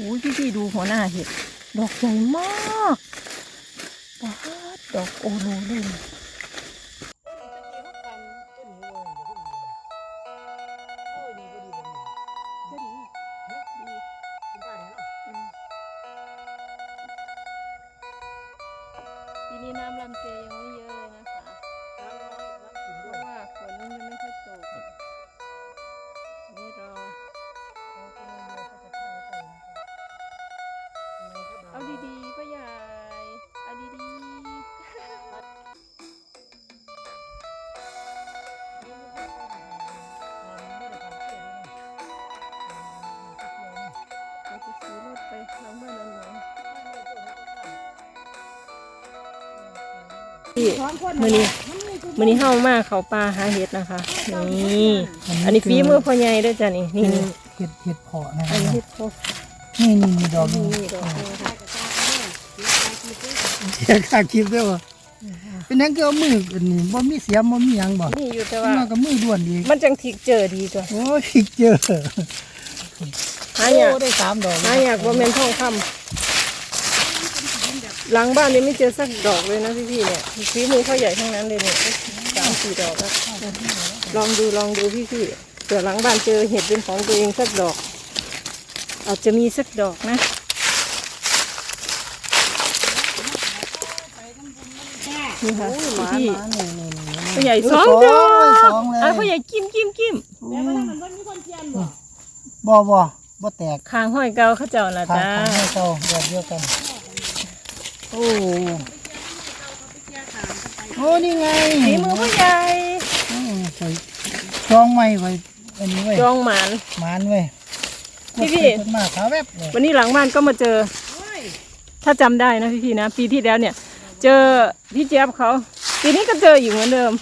อ้ยพี่ๆดูหัวหน้าเห็ด ดอกใหญ่มากดดอกโอโลเลย พี่มือนี้มือนี้เข้ามาเขาปลาหาเห็ดนะคะ นี่ อันนี้ฝีมือพ่อใหญ่ด้วยจ้ะนี่นี่นี่เห็ดเห็ดเพาะนะคอัรันบนี้เห็ดโพนี่นี่มีดอกนี่นี่ดอกนี้ค่ะเสียค่าคลิปด้วยวะเป็นนั่นก็เอามืออันนี้บ่มีเสียมบ่มีหยังบ่นี่อยู่แต่ขึ้นว่ามากับมือด่วนอีกมันจังถิกเจอดีจ้ะโอ้ยพิกเจอหายากโอ้ได้สามดอกหายากว่าเมนทองคำ หลังบ้านนี่ไม่เจอสักดอกเลยนะพี่พี่ๆเนี่ยฝีมือเขาใหญ่ทั้งนั้นเลยเนี่ยสามสี่ดอกแล้วลองดูลองดูพี่พี่ๆเผื่อหลังบ้านเจอเห็ดเป็นของตัวเองสักดอก อาจจะมีสักดอกนะนี่ค่ะพี่พี่มานี่นี่นี่ๆพ่อใหญ่สองดอกสองเลยอะพ่อใหญ่กิ้มกิ้มกิ้มบ่บ่บ่แตกคางห้อยเกาเขาเจ้าละทางจ้าทางให้เก่าแบบเดียวกัน โอ้โอ้นี่ไงฝีมือพ่อใหญ่อืมสวยจองไว้ไว้อันนี้ไว้จองหมานหมานไว้พี่พี่กดไปกดมาขาแวบเลยวันนี้หลังบ้านก็มาเจอ ถ้าจำได้นะพี่พี่ๆนะปีที่แล้วเนี่ย เจอพี่เจี๊ยบเขาปีนี้ก็เจออยู่เหมือนเดิม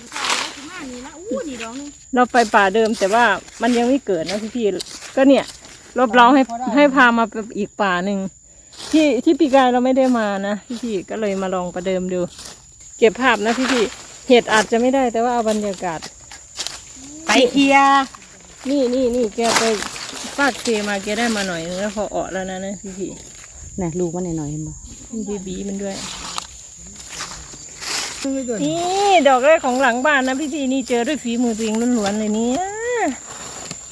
เราไปป่าเดิมแต่ว่ามันยังไม่เกิดนะพี่พี่ๆก็เนี่ยรบเราให้ให้พามาไปอีกป่าหนึ่ง ที่ที่ปีกายเราไม่ได้มานะพี่พี่ๆก็เลยมาลองประเดิมดู เก็บภาพนะพี่พี่ๆเห็ดอาจจะไม่ได้แต่ว่าเอาบรรยากาศ ไปเคลียร์นี่นี่นี่แกไปฟาดเซมาแกได้มาหน่อยนึงแล้วพอออกแล้วนะนะพี่พี่น่ะลูกมันหน่อยๆเห็นบ่มีบีบีมันด้วยไม่ด้วย นี่ดอกแรกของหลังบ้านนะพี่พี่นี่เจอด้วยฝีมือตัวเองล้วนๆเลยเนี่ย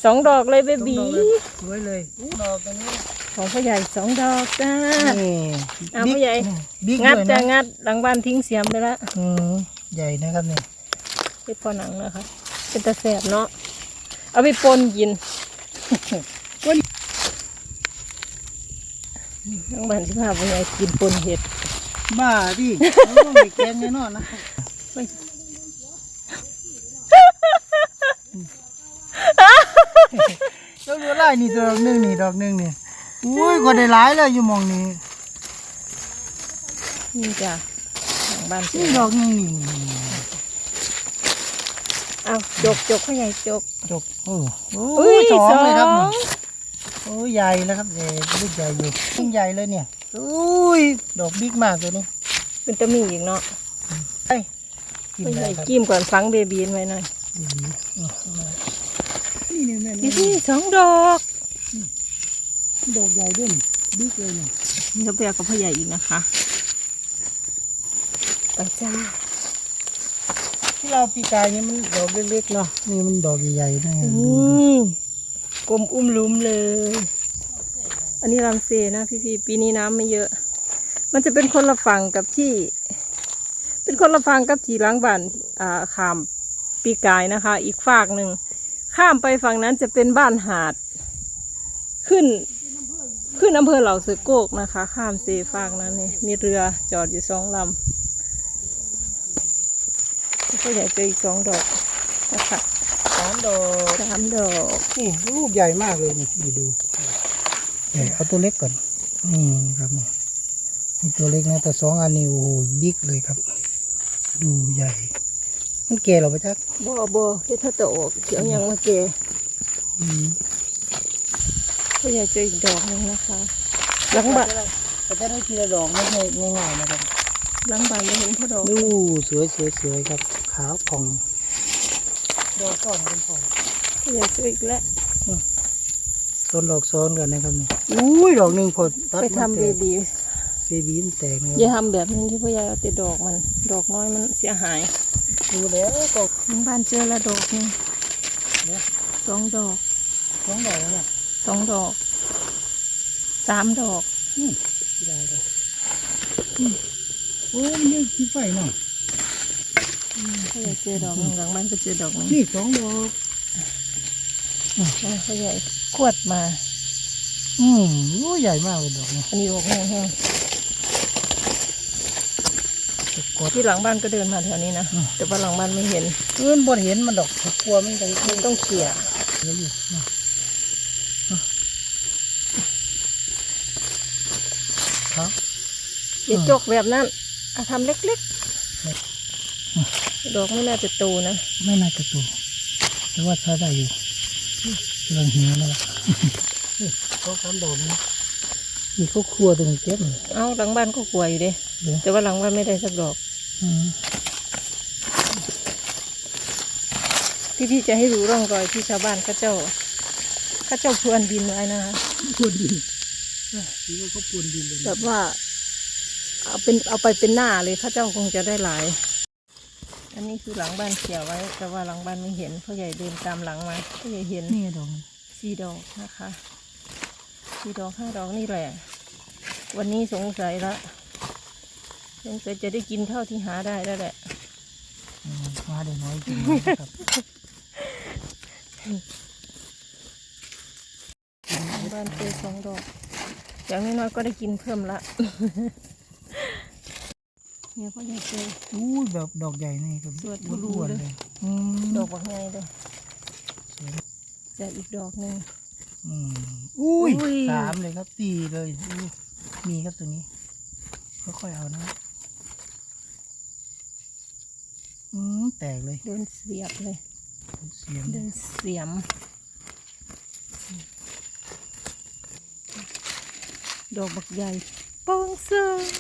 สองดอกเลยเบบีสวยเลยอู้ดอกตัวนี้ ของพ่อใหญ่สองดอกจ้านี่อะพ่อใหญ่บิ๊กงัดด้วยจะนะงัดหลังบ้านทิ้งเสียมไปละอืมใหญ่นะครับเนี่ยเป็นพอหนังนะคะเป็นตะแสบเนาะเอาไปปนกินหลังบ้านที่พาพ่อใหญ่กินปนเห็ดบ้าดิโอ้ไม่แกงแน่นอนนะแล้วดูไล่นี่ดอกหนึงนี่ดอกหนึงนี่ อุ้ยก็ได้หลายเลยอยู่หมองนี้นี่จ้ะหลังบ้านเจนี่อดอกหนึงนี่เอาจกจกพ่อใหญ่จกจบโอ้โหอุ้ยสองเลยครับสอนี่งโอ้ยใหญ่แล้วครับเอ๋ลูกใหญ่อยู่ลูกใหญ่เลยเนี่ยอุ้ยดอกบิ๊กมากตัวนี้เป็นตะมีอีกเนาะไอ้กินพ่อใหได้ญ่ครับจิ้มก่อนฟังเบบีนไว้หน่อยนี่นี่แม่พี่พี่สองดอก ดอกใหญ่ด้วยนี่บิ๊กเลยเนี่ยนี่เราไปเอากับพ่อใหญ่อีกนะคะ ไปจ้า ที่เราปีกายนี่มันดอกเล็กๆเนาะ นี่มันดอกใหญ่ๆนะนี่กลมอุ้มลุ้มเลย อันนี้ลำเซนะพี่พี่ปีนี้น้ำไม่เยอะ มันจะเป็นคนละฝั่งกับที่ เป็นคนละฝั่งกับที่ล้างบ้านอ่าข้ามปีกายนะคะ อีกฝากหนึ่ง ข้ามไปฝั่งนั้นจะเป็นบ้านหาด ขึ้น ขึ้นอำเภอเหล่าเสือโกกนะคะ ข้ามเซฟากนั้นนี่มีเรือจอดอยู่สองลำแล้วก็อยากเจออีกสองดอกนะคะสามดอกสามดอกนี่ลูกใหญ่มากเลยนี่นี่ดูเดี๋ยวเอาตัวเล็กก่อนนี่นะครับนี่นี่ตัวเล็กนะแต่สองอันนี้โอ้โหบิ๊กเลยครับ ดูใหญ่ มันแก่เหราปะจ๊ะบ่บ่เฮ็ดเท่าโตออกเดี๋ยวยังมาเกอืม ก็อยากเจออีกดอกหนึงนะคะหลังบ้านก็จะได้ทีละดอกไม่ใช่ง่ายๆนะครับหลังบ้านไม่เห็นเท่าดอกดูสวยสวยสวยครับ ขาวผ่องดอกก่อนเป็นผ่องก็อยากเจออีกแล้วต้นดอกซ้อนกันนะครับนี่อุ้ยดอกหนึ่งพอตัดไปทำเบบีเบบีมันแตกนะคอย่ารับทำแบบนี้ที่พ่อใหญ่เอาแต่ดอกมัน ดอกน้อยมันเสียหายดูแล้วก็หมู่บ้านเจอละดอกหนึงเนี่ยสองดอกสองดอกแล้วเนี่ย สองดอก สามดอกอืมไม่ได้เลยอืมโอ้มันยังขี้ไฟเนาะพ่อใหญ่เจอดอกหนึ่งหลังบ้านก็เจอดอกหนึงนี่สองดอกนะพ่อใหญ่ขวดมา อืมโอ้ใหญ่มากเลยดอกเนี่ยอันนี้ดอกแห้งกดๆที่หลังบ้านก็เดินมาแถวนี้นะอืมแต่ว่าหลังบ้านไม่เห็นเอื้อนบนเห็นมันดอกกลัวมันจังมันต้องเขี่ย เยอะอยู่นะ ครับอย่าจกแบบนั้นเอาทำเล็กๆ ดอกไม่น่าจะโตนะ ไม่น่าจะตัวแต่ว่าใช้ได้อยู่กำลังหิวแล้วล่ะนี่เขาทำดอกนี้นี่เขาครัวตรงนี้เจ็บเลยเอาหลังบ้านก็กลัวอยู่เด้เดี๋ยวแต่ว่าหลังบ้านไม่ได้สักดอกอืมพี่ๆจะให้รู้ร่องรอยที่ชาวบ้านเข้าเจ้าเข้าเจ้าพรวนดินไว้นะคะปวนดิน นี่ว่าเขาปวนดินเลยแบบว่าเอาเป็นเอาไปเป็นหน้าเลยเข้าเจ้าคงจะได้หลาย อันนี้คือหลังบ้านเขียวไว้ แต่ว่าหลังบ้านไม่เห็นพ่อใหญ่เดินตามหลังมาพ่อใหญ่เห็นนี่ดอกมันสี่ดอกนะคะสี่ดอกห้าดอกนี่แหละ วันนี้สงสัยละสงสัยจะได้กินเท่าที่หาได้แล้วแหละอืมมาได้น้อยจริงนะครับบ้านเจอสองดอก อย่างน้อยๆก็ได้กินเพิ่มละเนี่ยพ่อใหญ่เจออู้ยแบบดอกใหญ่นี่ครับสวดผู้รู้อ้วนเลยเลยอืมดอกบักไงเลยสวยจะอีกดอกหนึ่งอืมอุ้ยอุ้ยสามเลยครับสี่เลยอุ้ยมีครับตัวนี้ค่อยๆเอานะอืมแตกเลย เดินเสียบเลยเสียงเดินเสียม ดอกบักใหญ่ปองเซอร์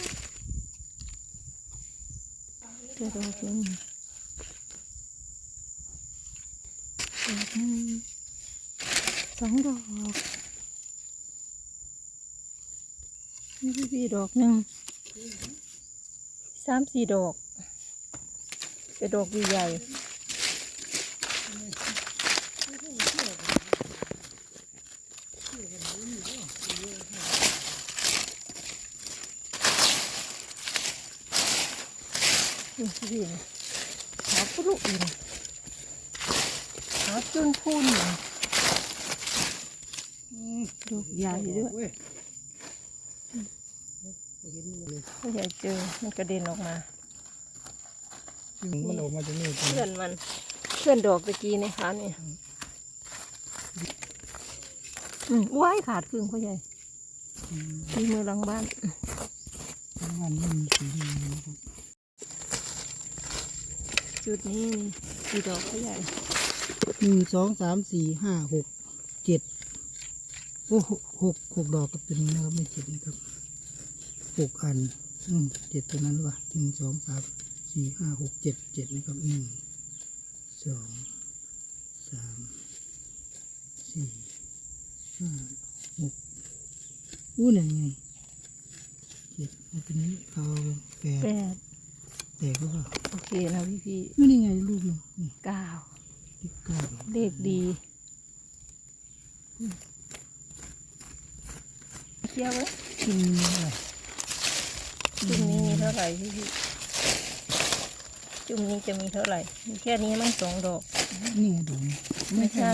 เจอดอกหนึ่งดอกนึงสองดอกนี่พี่ๆดอกหนึ่งสามสี่ดอกเป็นดอกใหญ่ ๆนี่สิหาปุรุอินหาจุนพูนอยู่ดอกใหญ่ด้วยเว้ยก็ใหญ่เจอมันกระเด็นออกมามันออกมาจากนี่เพื่อนมันเพื่อนดอกตะกี้ในขาเนี่ยอืมว้ายขาดครึ่งพ่อใหญ่ที่มือหลังบ้านมันไม่มีสีนี้นะครับ จุดนี้นี่กี่ดอกพ่อใหญ่หนึ่งสองสามสี่ห้าหกเจ็ดโอ้หกหกหกดอกกับตัวนี้นะครับไม่เจ็ดนะครับหกอันอืมเจ็ดตัวนั้นหรือเปล่าหนึ่งสองสามสี่ห้าหกเจ็ดเจ็ดนะครับหนึ่งสองสามสี่ห้าหกอู้นั่นไงเจ็ดเอาตัวนี้เอาแปด แปดแตกหรือเปล่าโอเคนะพี่พี่ไม่นี่ไงลูกหนึงนี่เก้าที่เก้าเลขดีเที่ยวไหมกินนี่อะไรจุ่มนี้มีเท่าไหร่พี่พี่จุ่มนี้จะมีเท่าไหร่มีแค่นี้มั้งสองดอก นี่ไงดอกนี่ไม่ใช่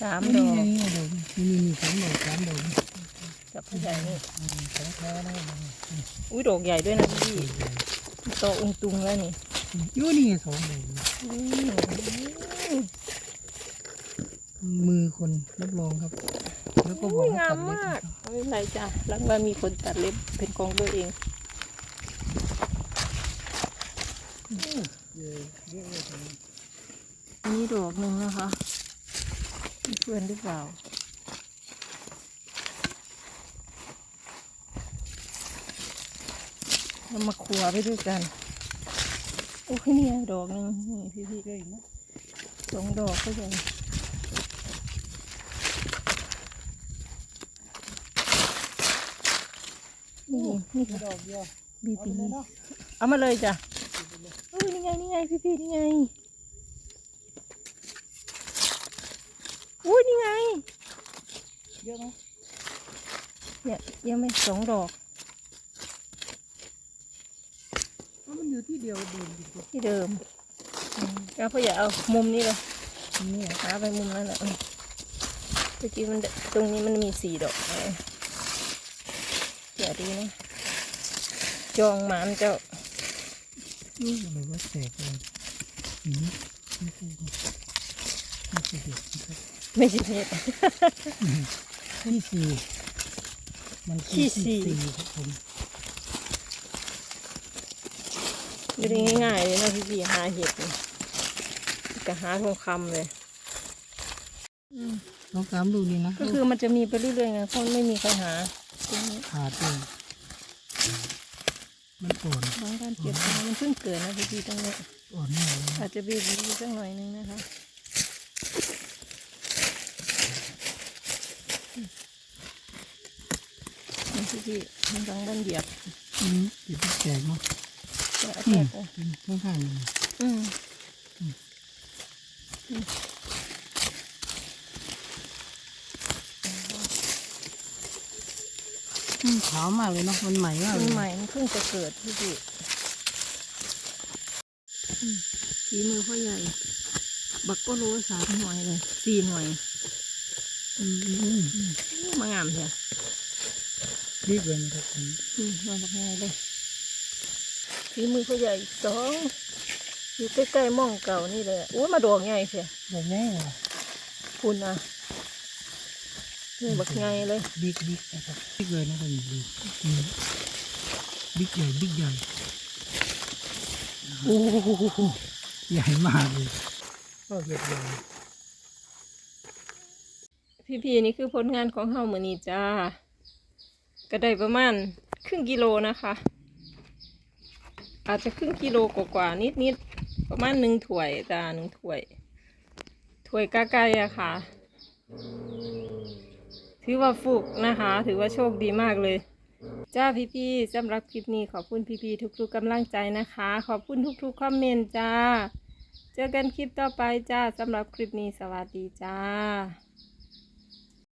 สามดนี่อกไงนี่ไงดอกนี่นี่นี่สามดอกสามดอกนี่กับผู้ใหญ่นี่อืมของแท้นะดอกนี่อุ้ยดอกใหญ่ด้วยนะพี่ โตองตุงแล้วนี่อยู่นี่ไงสองดอกนี่อืมมือคนรับรองครับ แล้วก็บอกอุ้ยให้งาตัมดเล็บมานะกครับไม่เป็นไรจ้ะหลังบ้านมีคนตัดเล็บเป็นของตัวเองอันนี้ดอกหนึ่งนะคะมีเพื่อนหรือเปล่า เรามาขัวไปด้วยกัน โอ้ยนี่ดอกหนึ่งนี่พี่ๆก็อีกนะสองดอกก็ยังนี่นี่ดอกเดียวบีบีเอามาเลยจ้ะโอ้ยนี่ไงนี่ไงพี่ๆนี่ไงอุ้ยนี่ไงเยอะไหมเนี่ยยังไม่สองดอก อยู่ที่เดียวเดิมอยู่ตรงที่เดิมอืมแล้วพ่ออย่าเอามุมนี้เลยนี้หาไปมุมนั้นแหละอืมเมื่อกี้มันตรงนี้มันมีสี่ดอกเอออย่าดีนะจองหมานเจ้านี่อะไรว่าแตกเลยอืมไม่ใช่ไม่ใช่เด็กนะครับไม่ใช่เพชรขี้สีมันคือขี้สี่ครับผม ไม่ได้ง่ายๆเลยนะพี่พี่หาเห็ดนี่จะหาทองคำเลยลองตามดูดีนะก็คือมันจะมีไปเรื่อยๆไงเพราะไม่มีใครหาตรงนี้ขาดเลยมันอ่อนบางด้านเก็บมามันเพิ่งเกิดนะพี่พี่ตรงนี้อ่อนมากเลยนะอาจจะบีบดีสักหน่อยนึงนะคะนี่พี่พี่มันบางด้านเหยียบอืมติดแตกเนาะจะเอาอืแตมก ออกข้างข้างอืมอืมขาวมากเลยเนาะมันใหม่มากมัเลนยใหม่มันเพิ่งจะเกิดพี่พี่อืมฝีมือพ่อใหญ่ บักก็รู้สามหน่วยเลยสี่หน่วยอืมมางามเถอะรีบเลยนะครับผมอืมมาบักง่ายเลย ฝีมือพ่อใหญ่สองอยู่ใกล้ๆหม่องเก่านี่เลยโอ้ยมาดอกใหญ่เถอะแบบนี้เหรอคุณอะนี่บักใหญ่เลยบิ๊กบิ๊กนะครับบิ๊กเลยนะครับดูอืมบิ๊กใหญ่บิ๊กใหญ่โอ้โหใหญ่มากเลยก็เห็ดใหญ่พี่ๆนี่คือผลงานของเฮามือนี้จ้า ก็ได้ประมาณครึ่งกิโลนะคะ อาจจะครึ่งกิโลกว่าๆนิดๆประมาณหนึ่งถ้วยจ้าหนึ่งถ้วยถ้วยกาไก่อะค่ะ ถือว่าฟุกนะคะ ถือว่าโชคดีมากเลยจ้าพี่ๆสำหรับคลิปนี้ขอบคุณพี่ๆทุกๆกำลังใจนะคะ ขอบคุณทุกๆคอมเมนต์จ้า เจอกันคลิปต่อไปจ้าสำหรับคลิปนี้สวัสดีจ้า